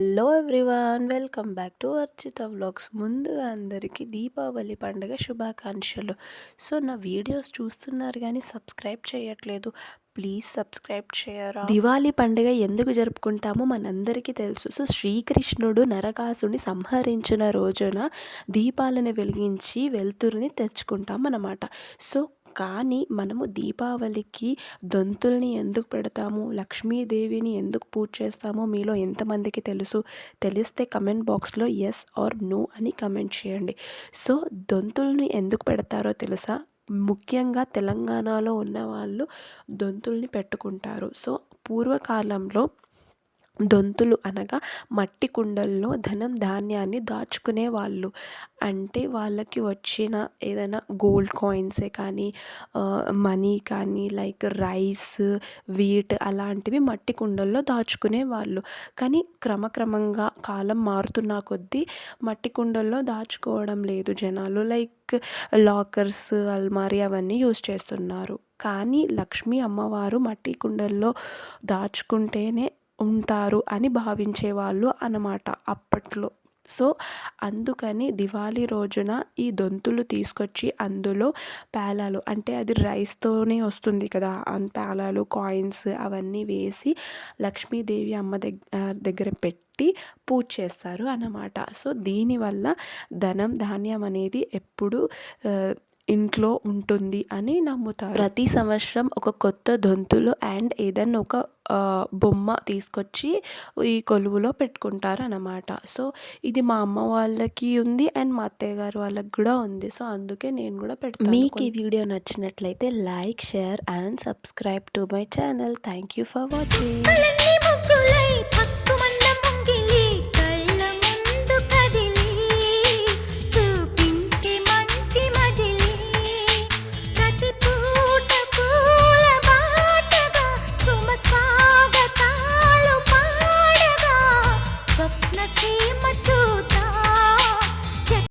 Hello everyone welcome back to Architha vlogs. ముందుగా అందరికీ దీపావళి పండుగ శుభాకాంక్షలు. సో నా వీడియోస్ చూస్తున్నారు కానీ సబ్స్క్రైబ్ చేయట్లేదు. ప్లీజ్ సబ్స్క్రైబ్ చేయరా దివాళీ పండుగ ఎందుకు జరుపుకుంటామో మనందరికీ తెలుసు. సో శ్రీకృష్ణుడు నరకాసుని సంహరించిన రోజున దీపాలను వెలిగించి వెలుతురుని తెచ్చుకుంటాం అన్నమాట. సో కానీ మనము దీపావళికి దొంతుల్ని ఎందుకు పెడతాము? లక్ష్మీదేవిని ఎందుకు పూజ చేస్తామో మీలో ఎంతమందికి తెలుసు? తెలిస్తే కమెంట్ బాక్స్లో ఎస్ ఆర్ నో అని కమెంట్ చేయండి. సో దొంతుల్ని ఎందుకు పెడతారో తెలుసా? ముఖ్యంగా తెలంగాణలో ఉన్న వాళ్ళు దొంతుల్ని పెట్టుకుంటారు. సో పూర్వకాలంలో దొంతులు అనగా మట్టి కుండల్లో ధనం ధాన్యాన్ని దాచుకునే వాళ్ళు. అంటే వాళ్ళకి వచ్చిన ఏదైనా గోల్డ్ కాయిన్సే కానీ మనీ కానీ లైక్ రైస్ వీట్ అలాంటివి మట్టి కుండల్లో దాచుకునే వాళ్ళు. కానీ క్రమక్రమంగా కాలం మారుతున్న కొద్దీ మట్టి కుండల్లో దాచుకోవడం లేదు జనాలు. లైక్ లాకర్స్ అల్మారి అవన్నీ యూస్ చేస్తున్నారు. కానీ లక్ష్మీ అమ్మవారు మట్టి కుండల్లో దాచుకుంటేనే ఉంటారు అని భావించేవాళ్ళు అన్నమాట అప్పట్లో. సో అందుకని దివాళీ రోజున ఈ దొంతులు తీసుకొచ్చి అందులో పేలాలు అంటే అది రైస్తోనే వస్తుంది కదా పేలాలు కాయిన్స్ అవన్నీ వేసి లక్ష్మీదేవి అమ్మ దగ్గర దగ్గర పెట్టి పూజ చేస్తారు అన్నమాట. సో దీనివల్ల ధనం ధాన్యం అనేది ఎప్పుడు ఇంట్లో ఉంటుంది అని నమ్ముతారు. ప్రతి సంవత్సరం ఒక కొత్త దొంతులు అండ్ ఏదైనా ఒక బొమ్మ తీసుకొచ్చి ఈ కొలువులో పెట్టుకుంటారు అన్నమాట సో ఇది మా అమ్మ వాళ్ళకి ఉంది అండ్ మా అత్తయ్య గారు వాళ్ళకి కూడా ఉంది. సో అందుకే నేను కూడా పెడతాను మీకు ఈ వీడియో నచ్చినట్లయితే like share and subscribe to my channel. Thank you for watching.